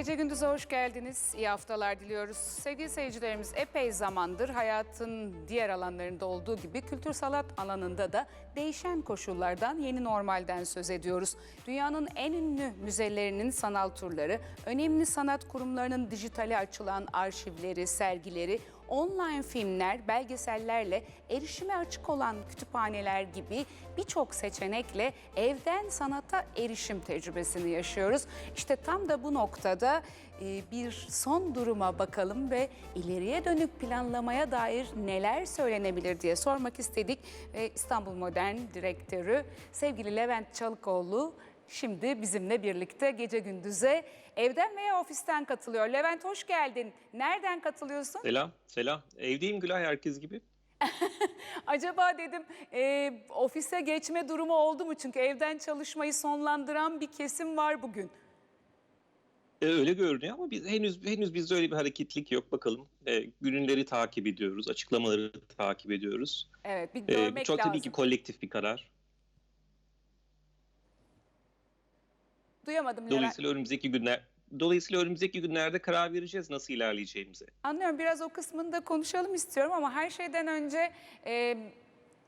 Gece gündüze hoş geldiniz. İyi haftalar diliyoruz. Sevgili seyircilerimiz epey zamandır hayatın diğer alanlarında olduğu gibi kültür sanat alanında da değişen koşullardan yeni normalden söz ediyoruz. Dünyanın en ünlü müzelerinin sanal turları, önemli sanat kurumlarının dijitale açılan arşivleri, sergileri, online filmler, belgesellerle erişime açık olan kütüphaneler gibi birçok seçenekle evden sanata erişim tecrübesini yaşıyoruz. İşte tam da bu noktada e, bir son duruma bakalım ve ileriye dönük planlamaya dair neler söylenebilir diye sormak istedik. Ve İstanbul Modern Direktörü sevgili Levent Çalıkoğlu şimdi bizimle birlikte gece gündüze evden veya ofisten katılıyor. Levent hoş geldin. Nereden katılıyorsun? Selam, selam. Evdeyim Gülay herkes gibi. Acaba dedim e, ofise geçme durumu oldu mu? Çünkü evden çalışmayı sonlandıran bir kesim var bugün. Ee, öyle görünüyor ama biz henüz henüz bizde öyle bir hareketlik yok. Bakalım. Ee, günleri takip ediyoruz, açıklamaları takip ediyoruz. Evet bir Ee, görmek çok lazım. tabii ki kolektif bir karar. Duyamadım Levent. Dolayısıyla önümüzdeki günler Dolayısıyla önümüzdeki günlerde karar vereceğiz nasıl ilerleyeceğimize. Anlıyorum biraz o kısmını da konuşalım istiyorum ama her şeyden önce e,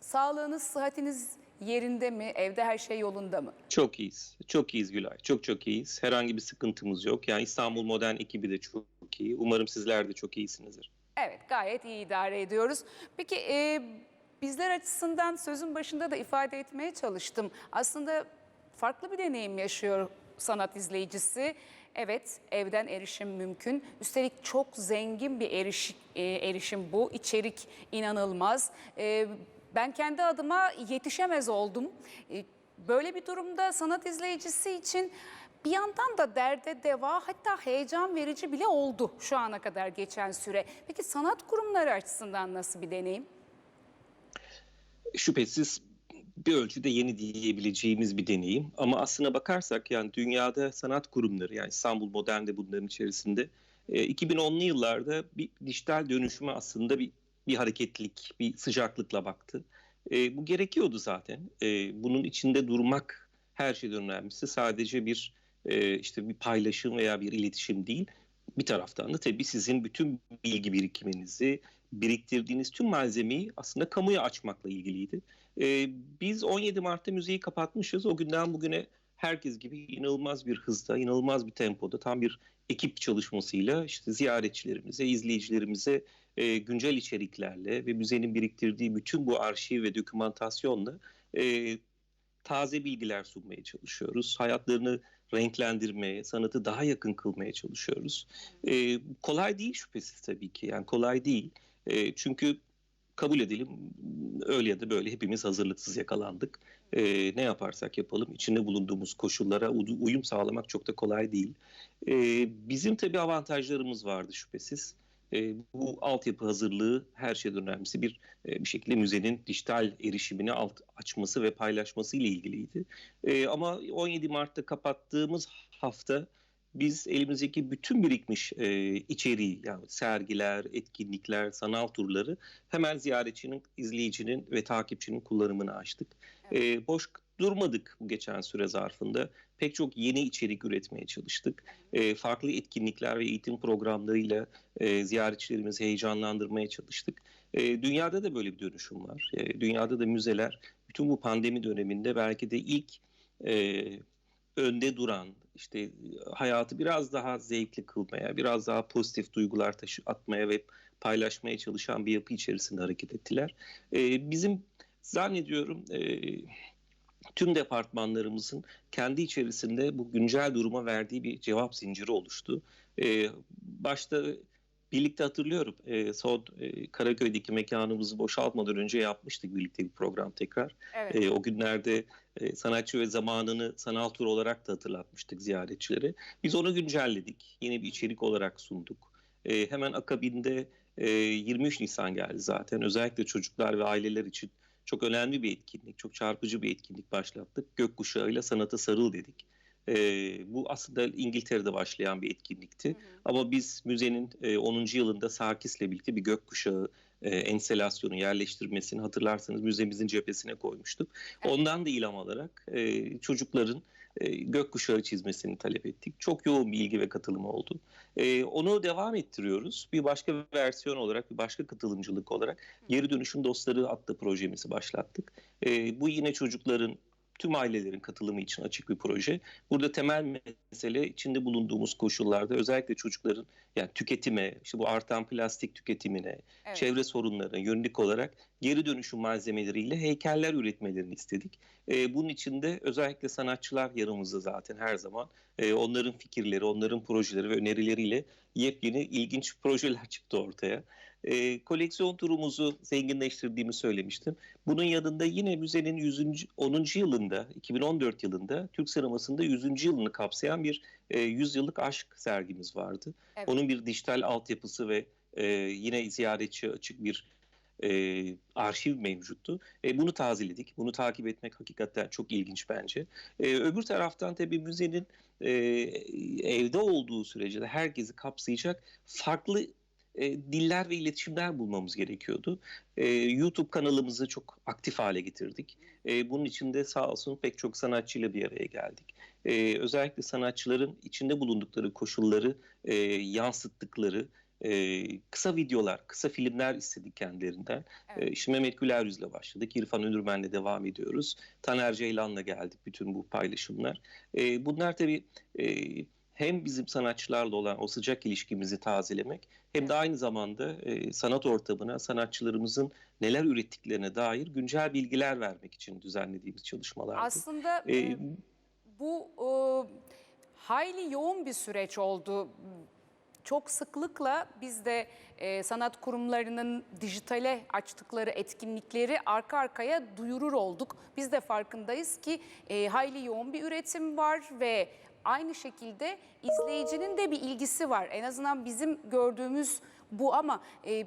sağlığınız, sıhhatiniz yerinde mi? Evde her şey yolunda mı? Çok iyiyiz. Çok iyiyiz Gülay. Çok çok iyiyiz. Herhangi bir sıkıntımız yok. Yani İstanbul Modern ekibi de çok iyi. Umarım sizler de çok iyisinizdir. Evet gayet iyi idare ediyoruz. Peki e, bizler açısından sözün başında da ifade etmeye çalıştım. Aslında farklı bir deneyim yaşıyor sanat izleyicisi. Evet evden erişim mümkün. Üstelik çok zengin bir eriş, e, erişim bu. İçerik inanılmaz. E, ben kendi adıma yetişemez oldum. E, böyle bir durumda sanat izleyicisi için bir yandan da derde deva hatta heyecan verici bile oldu şu ana kadar geçen süre. Peki sanat kurumları açısından nasıl bir deneyim? şüphesiz bir ölçüde yeni diyebileceğimiz bir deneyim. Ama aslına bakarsak yani dünyada sanat kurumları yani İstanbul Modern de bunların içerisinde e, 2010'lu yıllarda bir dijital dönüşüme aslında bir bir hareketlilik, bir sıcaklıkla baktı. E, bu gerekiyordu zaten. E, bunun içinde durmak her şeyden önemlisi. Sadece bir e, işte bir paylaşım veya bir iletişim değil. Bir taraftan da tabii sizin bütün bilgi birikiminizi, biriktirdiğiniz tüm malzemeyi aslında kamuya açmakla ilgiliydi. Ee, biz 17 Mart'ta müzeyi kapatmışız. O günden bugüne herkes gibi inanılmaz bir hızda, inanılmaz bir tempoda tam bir ekip çalışmasıyla işte ziyaretçilerimize, izleyicilerimize e, güncel içeriklerle ve müzenin biriktirdiği bütün bu arşiv ve dokümantasyonla e, taze bilgiler sunmaya çalışıyoruz. Hayatlarını renklendirmeye, sanatı daha yakın kılmaya çalışıyoruz. E, kolay değil şüphesiz tabii ki. Yani kolay değil. E, çünkü kabul edelim öyle ya da böyle hepimiz hazırlıksız yakalandık. E, ne yaparsak yapalım içinde bulunduğumuz koşullara uyum sağlamak çok da kolay değil. E, bizim tabii avantajlarımız vardı şüphesiz. E, bu altyapı hazırlığı her şeyden önemlisi bir e, bir şekilde müzenin dijital erişimini alt, açması ve paylaşması ile ilgiliydi. E, ama 17 Mart'ta kapattığımız hafta biz elimizdeki bütün birikmiş e, içeriği yani sergiler, etkinlikler, sanal turları hemen ziyaretçinin, izleyicinin ve takipçinin kullanımını açtık. E, boş durmadık bu geçen süre zarfında. Pek çok yeni içerik üretmeye çalıştık. E, farklı etkinlikler ve eğitim programlarıyla e, ziyaretçilerimizi heyecanlandırmaya çalıştık. E, dünyada da böyle bir dönüşüm var. E, dünyada da müzeler bütün bu pandemi döneminde belki de ilk e, önde duran, işte hayatı biraz daha zevkli kılmaya, biraz daha pozitif duygular taşı atmaya ve paylaşmaya çalışan bir yapı içerisinde hareket ettiler. Ee, bizim zannediyorum e, tüm departmanlarımızın kendi içerisinde bu güncel duruma verdiği bir cevap zinciri oluştu. Ee, başta birlikte hatırlıyorum e, son e, Karaköy'deki mekanımızı boşaltmadan önce yapmıştık birlikte bir program tekrar. Evet. E, o günlerde e, sanatçı ve zamanını sanal tur olarak da hatırlatmıştık ziyaretçilere. Biz onu güncelledik. Yeni bir içerik olarak sunduk. E, hemen akabinde e, 23 Nisan geldi zaten. Özellikle çocuklar ve aileler için çok önemli bir etkinlik, çok çarpıcı bir etkinlik başlattık. Gökkuşağıyla sanata sarıl dedik. E, bu aslında İngiltere'de başlayan bir etkinlikti. Ama biz müzenin e, 10. yılında Sarkis'le birlikte bir gökkuşağı e, enselasyonu yerleştirmesini hatırlarsanız müzemizin cephesine koymuştuk. Evet. Ondan da ilham alarak e, çocukların e, gökkuşağı çizmesini talep ettik. Çok yoğun bir ilgi ve katılım oldu. E, onu devam ettiriyoruz. Bir başka bir versiyon olarak, bir başka katılımcılık olarak Geri Dönüşüm Dostları adlı projemizi başlattık. E, bu yine çocukların tüm ailelerin katılımı için açık bir proje. Burada temel mesele içinde bulunduğumuz koşullarda özellikle çocukların yani tüketime, işte bu artan plastik tüketimine, Evet. çevre sorunlarına yönelik olarak geri dönüşüm malzemeleriyle heykeller üretmelerini istedik. Ee, bunun için de özellikle sanatçılar yanımızda zaten her zaman. Ee, onların fikirleri, onların projeleri ve önerileriyle yepyeni ilginç projeler çıktı ortaya. Ee, koleksiyon turumuzu zenginleştirdiğimi söylemiştim. Bunun yanında yine müzenin 100. 10. yılında, 2014 yılında Türk sinemasında 100. yılını kapsayan bir e, 100 yıllık aşk sergimiz vardı. Evet. Onun bir dijital altyapısı ve e, yine ziyaretçi açık bir e, arşiv mevcuttu. E, bunu tazeledik. Bunu takip etmek hakikaten çok ilginç bence. E, öbür taraftan tabii müzenin e, evde olduğu sürece de herkesi kapsayacak farklı e, diller ve iletişimler bulmamız gerekiyordu. E, YouTube kanalımızı çok aktif hale getirdik. E, bunun için de sağ olsun pek çok sanatçıyla bir araya geldik. E, özellikle sanatçıların içinde bulundukları koşulları e, yansıttıkları e, kısa videolar, kısa filmler istedik kendilerinden. Evet. E, işte Mehmet Güler Yüz'le başladık. İrfan Önürmen'le devam ediyoruz. Taner Ceylan'la geldik bütün bu paylaşımlar. E, bunlar tabii e, hem bizim sanatçılarla olan o sıcak ilişkimizi tazelemek hem de aynı zamanda e, sanat ortamına sanatçılarımızın neler ürettiklerine dair güncel bilgiler vermek için düzenlediğimiz çalışmalardı. Aslında e, bu e, hayli yoğun bir süreç oldu. Çok sıklıkla biz de e, sanat kurumlarının dijitale açtıkları etkinlikleri arka arkaya duyurur olduk. Biz de farkındayız ki e, hayli yoğun bir üretim var ve aynı şekilde izleyicinin de bir ilgisi var. En azından bizim gördüğümüz bu ama e,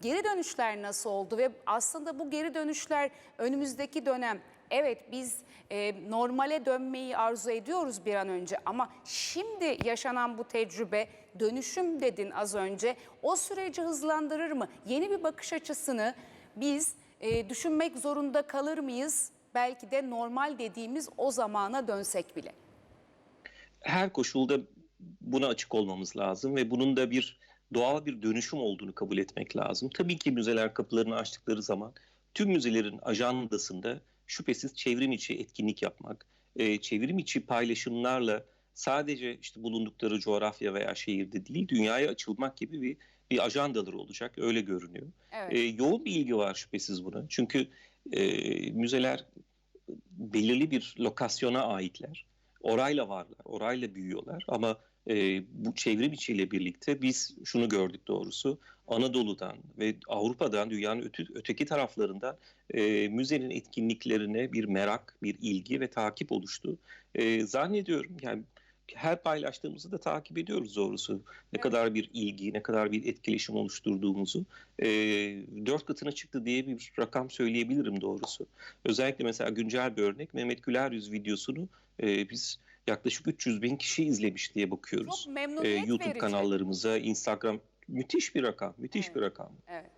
geri dönüşler nasıl oldu ve aslında bu geri dönüşler önümüzdeki dönem evet biz e, normale dönmeyi arzu ediyoruz bir an önce ama şimdi yaşanan bu tecrübe dönüşüm dedin az önce o süreci hızlandırır mı? Yeni bir bakış açısını biz e, düşünmek zorunda kalır mıyız? Belki de normal dediğimiz o zamana dönsek bile. Her koşulda buna açık olmamız lazım ve bunun da bir doğal bir dönüşüm olduğunu kabul etmek lazım. Tabii ki müzeler kapılarını açtıkları zaman tüm müzelerin ajandasında şüphesiz çevrim içi etkinlik yapmak, e, çevrim içi paylaşımlarla sadece işte bulundukları coğrafya veya şehirde değil dünyaya açılmak gibi bir bir ajandaları olacak öyle görünüyor. Evet. E, yoğun bir ilgi var şüphesiz buna. Çünkü e, müzeler belirli bir lokasyona aitler. Orayla varlar, orayla büyüyorlar ama e, bu çevrim içiyle birlikte biz şunu gördük doğrusu. Anadolu'dan ve Avrupa'dan, dünyanın öte, öteki taraflarından e, müzenin etkinliklerine bir merak, bir ilgi ve takip oluştu. E, zannediyorum yani her paylaştığımızı da takip ediyoruz doğrusu. Ne Evet. kadar bir ilgi, ne kadar bir etkileşim oluşturduğumuzu. E, dört katına çıktı diye bir rakam söyleyebilirim doğrusu. Özellikle mesela güncel bir örnek Mehmet Güler Yüz videosunu e, biz yaklaşık 300 bin kişi izlemiş diye bakıyoruz. Çok E, memnuniyet YouTube verici. kanallarımıza, Instagram müthiş bir rakam, müthiş Evet. bir rakam. Evet.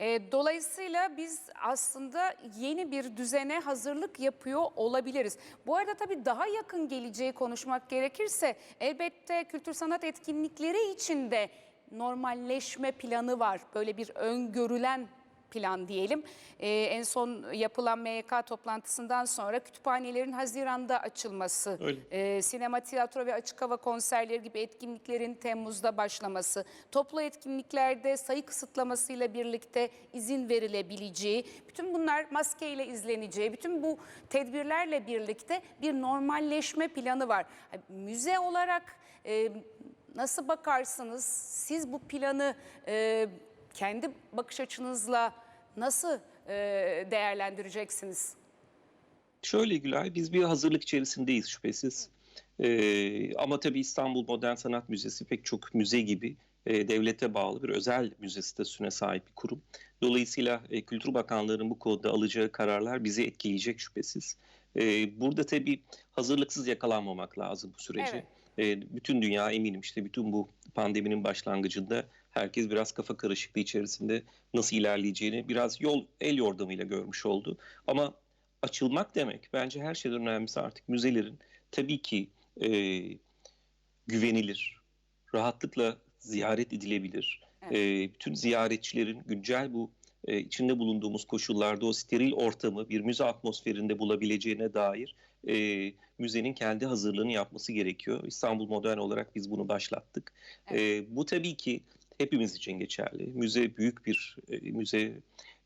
E, dolayısıyla biz aslında yeni bir düzene hazırlık yapıyor olabiliriz. Bu arada tabii daha yakın geleceği konuşmak gerekirse elbette kültür sanat etkinlikleri için de normalleşme planı var. Böyle bir öngörülen plan diyelim. E, en son yapılan MYK toplantısından sonra kütüphanelerin Haziran'da açılması, Öyle. e, sinema, tiyatro ve açık hava konserleri gibi etkinliklerin Temmuz'da başlaması, toplu etkinliklerde sayı kısıtlamasıyla birlikte izin verilebileceği, bütün bunlar maskeyle izleneceği, bütün bu tedbirlerle birlikte bir normalleşme planı var. Müze olarak e, nasıl bakarsınız? Siz bu planı e, kendi bakış açınızla nasıl e, değerlendireceksiniz? Şöyle Gülay, biz bir hazırlık içerisindeyiz şüphesiz. Ee, ama tabii İstanbul Modern Sanat Müzesi pek çok müze gibi e, devlete bağlı bir özel müze statüsüne sahip bir kurum. Dolayısıyla e, Kültür Bakanlığı'nın bu konuda alacağı kararlar bizi etkileyecek şüphesiz. E, burada tabii hazırlıksız yakalanmamak lazım bu sürece. E, bütün dünya eminim işte bütün bu pandeminin başlangıcında herkes biraz kafa karışıklığı içerisinde nasıl ilerleyeceğini biraz yol el yordamıyla görmüş oldu. Ama açılmak demek bence her şeyden önemlisi artık müzelerin tabii ki e, güvenilir, rahatlıkla ziyaret edilebilir. Evet. E, bütün ziyaretçilerin güncel bu e, içinde bulunduğumuz koşullarda o steril ortamı bir müze atmosferinde bulabileceğine dair e, müzenin kendi hazırlığını yapması gerekiyor. İstanbul Modern olarak biz bunu başlattık. E, bu tabii ki hepimiz için geçerli. Müze büyük bir e, müze.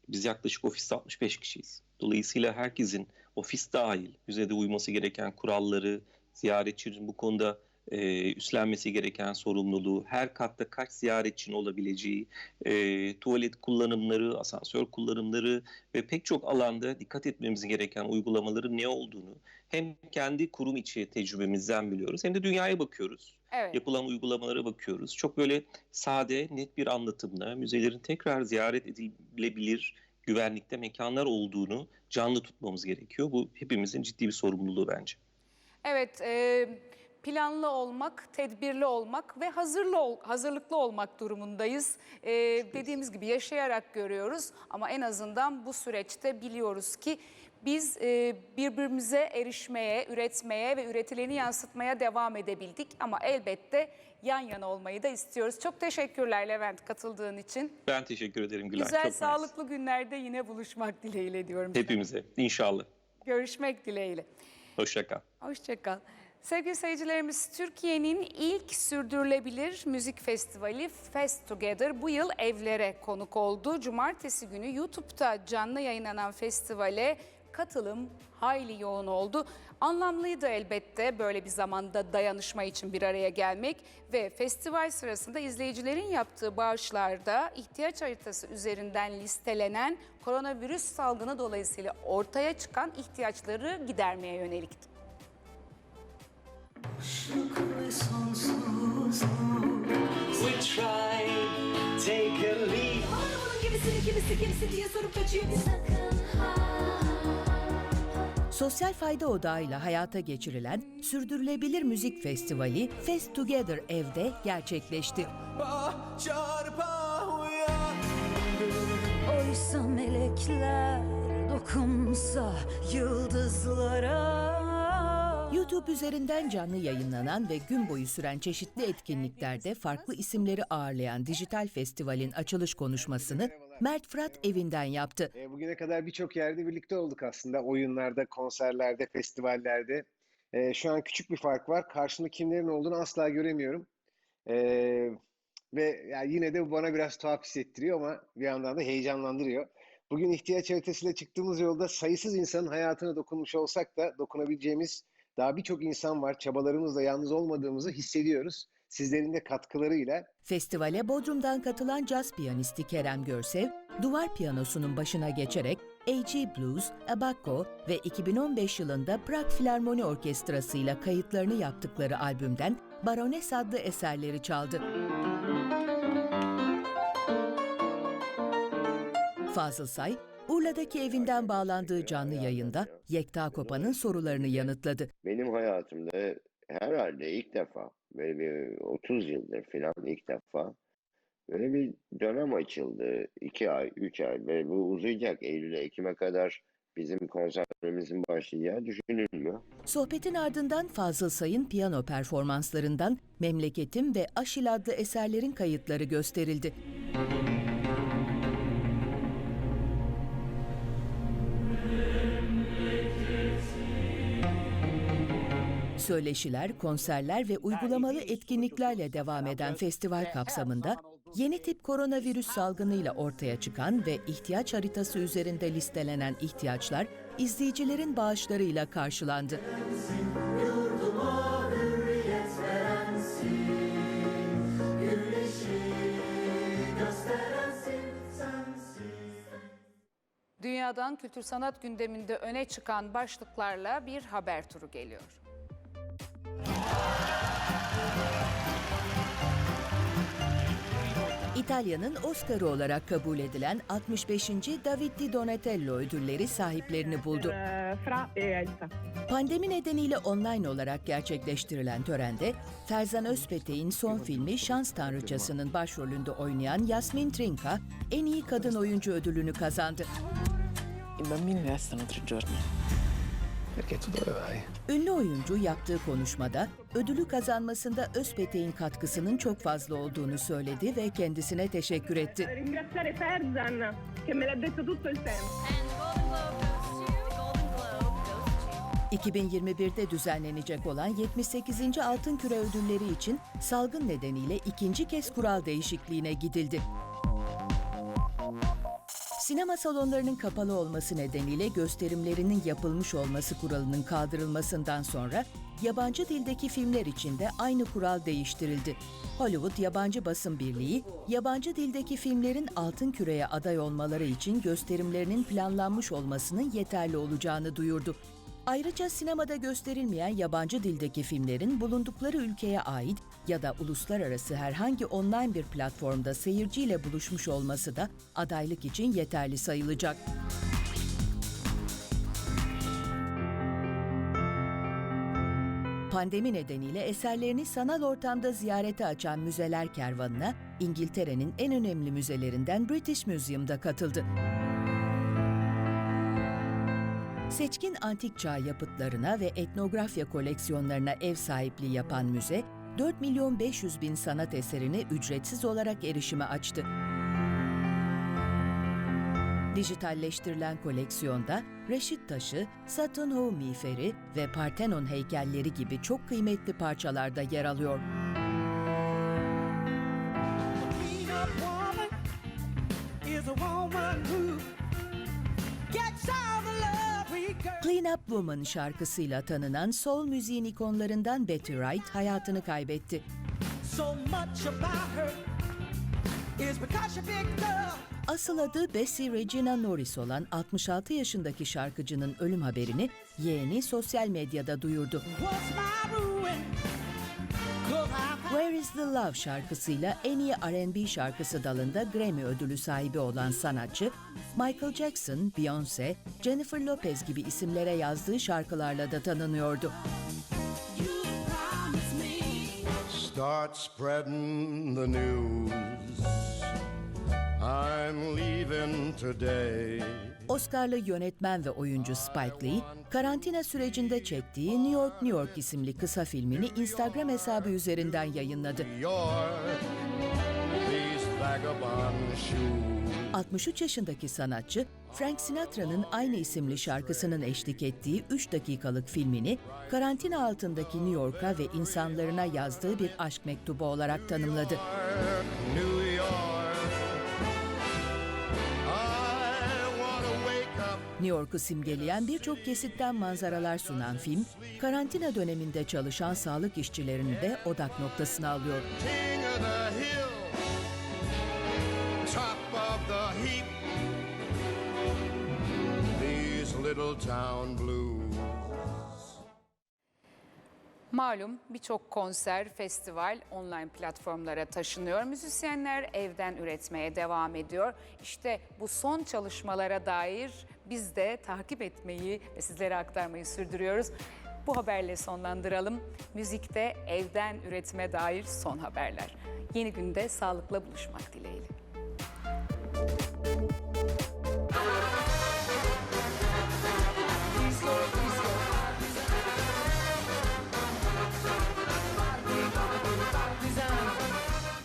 Biz yaklaşık ofiste 65 kişiyiz. Dolayısıyla herkesin ofis dahil müzede uyması gereken kuralları, ziyaretçinin bu konuda e, üstlenmesi gereken sorumluluğu, her katta kaç ziyaretçinin olabileceği, e, tuvalet kullanımları, asansör kullanımları ve pek çok alanda dikkat etmemiz gereken uygulamaların ne olduğunu hem kendi kurum içi tecrübemizden biliyoruz hem de dünyaya bakıyoruz. Evet. Yapılan uygulamalara bakıyoruz. Çok böyle sade, net bir anlatımla müzelerin tekrar ziyaret edilebilir güvenlikte mekanlar olduğunu canlı tutmamız gerekiyor. Bu hepimizin ciddi bir sorumluluğu bence. Evet, e, planlı olmak, tedbirli olmak ve hazırlı ol- hazırlıklı olmak durumundayız. E, dediğimiz gibi yaşayarak görüyoruz ama en azından bu süreçte biliyoruz ki biz e, birbirimize erişmeye, üretmeye ve üretileni yansıtmaya devam edebildik ama elbette yan yana olmayı da istiyoruz. Çok teşekkürler Levent katıldığın için. Ben teşekkür ederim Gülay. Güzel, Çok sağlıklı günlerde yine buluşmak dileğiyle diyorum. sana. Hepimize inşallah. Görüşmek dileğiyle. Hoşça kal. Hoşçakal. Sevgili seyircilerimiz, Türkiye'nin ilk sürdürülebilir müzik festivali Fest Together bu yıl evlere konuk oldu. Cumartesi günü YouTube'da canlı yayınlanan festivale katılım hayli yoğun oldu. Anlamlıydı elbette böyle bir zamanda dayanışma için bir araya gelmek ve festival sırasında izleyicilerin yaptığı bağışlarda ihtiyaç haritası üzerinden listelenen koronavirüs salgını dolayısıyla ortaya çıkan ihtiyaçları gidermeye yönelikti. Boşluk ve sonsuzluk We try, take a leap. Onun gibisini kimisi kimisi diye sorup kaçıyor Sakın ha Sosyal fayda odağıyla hayata geçirilen Sürdürülebilir Müzik Festivali Fest Together evde gerçekleşti. Oysa melekler dokunsa yıldızlara YouTube üzerinden canlı yayınlanan ve gün boyu süren çeşitli etkinliklerde farklı isimleri ağırlayan dijital festivalin açılış konuşmasını Mert Fırat evinden yaptı. E, Bugüne kadar birçok yerde birlikte olduk aslında. Oyunlarda, konserlerde, festivallerde. E, şu an küçük bir fark var. Karşımda kimlerin olduğunu asla göremiyorum. E, ve yine de bu bana biraz tuhaf hissettiriyor ama bir yandan da heyecanlandırıyor. Bugün ihtiyaç haritasıyla çıktığımız yolda sayısız insanın hayatına dokunmuş olsak da dokunabileceğimiz daha birçok insan var. Çabalarımızla yalnız olmadığımızı hissediyoruz. Sizlerin de katkılarıyla Festivale Bodrum'dan katılan caz piyanisti Kerem Görsev, duvar piyanosunun başına geçerek A.G. Blues, Abacco ve 2015 yılında Prag Filarmoni Orkestrası ile kayıtlarını yaptıkları albümden Barones adlı eserleri çaldı. Fazıl Say, Urla'daki evinden bağlandığı canlı yayında Yekta Kopa'nın sorularını yanıtladı. Benim hayatımda herhalde ilk defa böyle bir 30 yıldır falan ilk defa böyle bir dönem açıldı. 2 ay, 3 ay ve bu uzayacak Eylül'e, Ekim'e kadar bizim konserlerimizin başlayacağı düşünülmüyor. Sohbetin ardından Fazıl Say'ın piyano performanslarından Memleketim ve Aşil adlı eserlerin kayıtları gösterildi. Söyleşiler, konserler ve uygulamalı etkinliklerle devam eden festival kapsamında yeni tip koronavirüs salgınıyla ortaya çıkan ve ihtiyaç haritası üzerinde listelenen ihtiyaçlar izleyicilerin bağışlarıyla karşılandı. Dünyadan kültür sanat gündeminde öne çıkan başlıklarla bir haber turu geliyor. İtalya'nın Oscar'ı olarak kabul edilen 65. David di Donatello ödülleri sahiplerini buldu. eh, e. Pandemi nedeniyle online olarak gerçekleştirilen törende Ferzan Özpetek'in son filmi Şans Tanrıçası'nın başrolünde oynayan Yasmin Trinka en iyi kadın oyuncu ödülünü kazandı. I bambini restano tre giorni. Ünlü oyuncu yaptığı konuşmada ödülü kazanmasında Özpetek'in katkısının çok fazla olduğunu söyledi ve kendisine teşekkür etti. ringraziare Ferzan che me l'ha detto tutto il tempo. 2021'de düzenlenecek olan 78. Altın Küre ödülleri için salgın nedeniyle ikinci kez kural değişikliğine gidildi. Sinema salonlarının kapalı olması nedeniyle gösterimlerinin yapılmış olması kuralının kaldırılmasından sonra yabancı dildeki filmler için de aynı kural değiştirildi. Hollywood Yabancı Basın Birliği, yabancı dildeki filmlerin Altın Küre'ye aday olmaları için gösterimlerinin planlanmış olmasının yeterli olacağını duyurdu. Ayrıca sinemada gösterilmeyen yabancı dildeki filmlerin bulundukları ülkeye ait ya da uluslararası herhangi online bir platformda seyirciyle buluşmuş olması da adaylık için yeterli sayılacak. Pandemi nedeniyle eserlerini sanal ortamda ziyarete açan müzeler kervanına İngiltere'nin en önemli müzelerinden British Museum'da katıldı. Seçkin antik çağ yapıtlarına ve etnografya koleksiyonlarına ev sahipliği yapan müze, 4 milyon 500 bin sanat eserine ücretsiz olarak erişime açtı. Dijitalleştirilen koleksiyonda Reşit taşı, Satun Hoo miğferi ve Parthenon heykelleri gibi çok kıymetli parçalarda yer alıyor. Clean Up Woman şarkısıyla tanınan soul müziğin ikonlarından Betty Wright hayatını kaybetti. So much about her is because she picked up. Asıl adı Bessie Regina Norris olan 66 yaşındaki şarkıcının ölüm haberini yeğeni sosyal medyada duyurdu. Where is the Love şarkısıyla en iyi R&B şarkısı dalında Grammy ödülü sahibi olan sanatçı, Michael Jackson, Beyoncé, Jennifer Lopez gibi isimlere yazdığı şarkılarla da tanınıyordu. Start spreading the news. Oscar'lı yönetmen ve oyuncu Spike Lee, karantina sürecinde çektiği New York New York isimli kısa filmini Instagram hesabı üzerinden yayınladı. Your these vagabond shoes. 63 yaşındaki sanatçı, Frank Sinatra'nın aynı isimli şarkısının eşlik ettiği 3 dakikalık filmini karantina altındaki New York'a ve insanlarına yazdığı bir aşk mektubu olarak tanımladı. New New York'u simgeleyen birçok kesitten manzaralar sunan film, karantina döneminde çalışan sağlık işçilerini de odak noktasına alıyor. Malum birçok konser, festival online platformlara taşınıyor. Müzisyenler evden üretmeye devam ediyor. İşte bu son çalışmalara dair biz de takip etmeyi ve sizlere aktarmayı sürdürüyoruz. Bu haberle sonlandıralım. Müzikte evden üretime dair son haberler. Yeni günde sağlıkla buluşmak dileğiyle.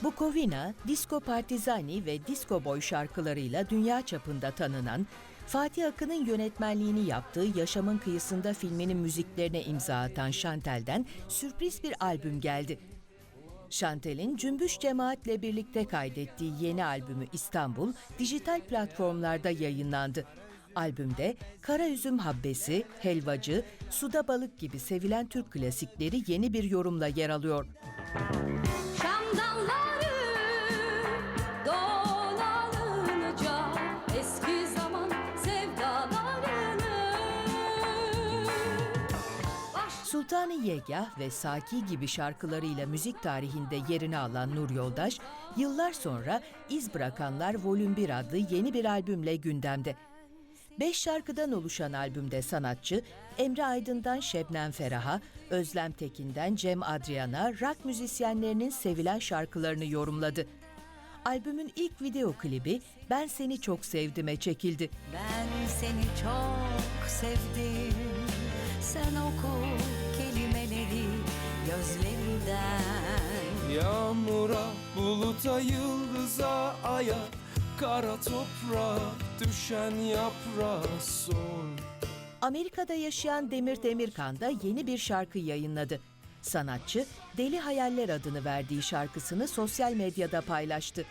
Bukovina, Disco Partizani ve Disco Boy şarkılarıyla dünya çapında tanınan, Fatih Akın'ın yönetmenliğini yaptığı Yaşamın Kıyısında filminin müziklerine imza atan Şantel'den sürpriz bir albüm geldi. Şantel'in Cümbüş Cemaat'le birlikte kaydettiği yeni albümü İstanbul, dijital platformlarda yayınlandı. Albümde Kara Üzüm Habbesi, Helvacı, Suda Balık gibi sevilen Türk klasikleri yeni bir yorumla yer alıyor. Sultanı Yegah ve Saki gibi şarkılarıyla müzik tarihinde yerini alan Nur Yoldaş, yıllar sonra İz Bırakanlar Volüm 1 adlı yeni bir albümle gündemde. Beş şarkıdan oluşan albümde sanatçı, Emre Aydın'dan Şebnem Ferah'a, Özlem Tekin'den Cem Adrian'a rock müzisyenlerinin sevilen şarkılarını yorumladı. Albümün ilk video klibi Ben Seni Çok Sevdim'e çekildi. Ben seni çok sevdim Sen oku kelimeleri gözlerimden Yağmura, buluta, yıldıza, aya Kara toprağa düşen yaprağa sor Amerika'da yaşayan Demir Demirkan da yeni bir şarkı yayınladı. Sanatçı, Deli Hayaller adını verdiği şarkısını sosyal medyada paylaştı.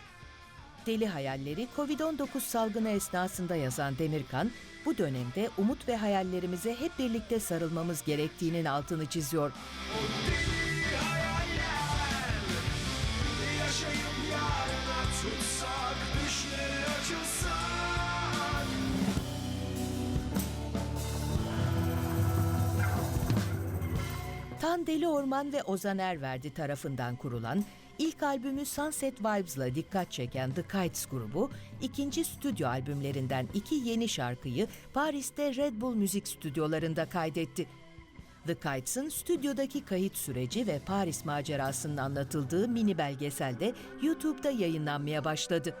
Deli Hayalleri Covid-19 salgını esnasında yazan Demirkan, bu dönemde umut ve hayallerimize hep birlikte sarılmamız gerektiğinin altını çiziyor. Tan Deli Orman ve Ozan Erverdi tarafından kurulan, ilk albümü Sunset Vibes'la dikkat çeken The Kites grubu, ikinci stüdyo albümlerinden iki yeni şarkıyı Paris'te Red Bull müzik stüdyolarında kaydetti. The Kites'ın stüdyodaki kayıt süreci ve Paris macerasının anlatıldığı mini belgesel de YouTube'da yayınlanmaya başladı.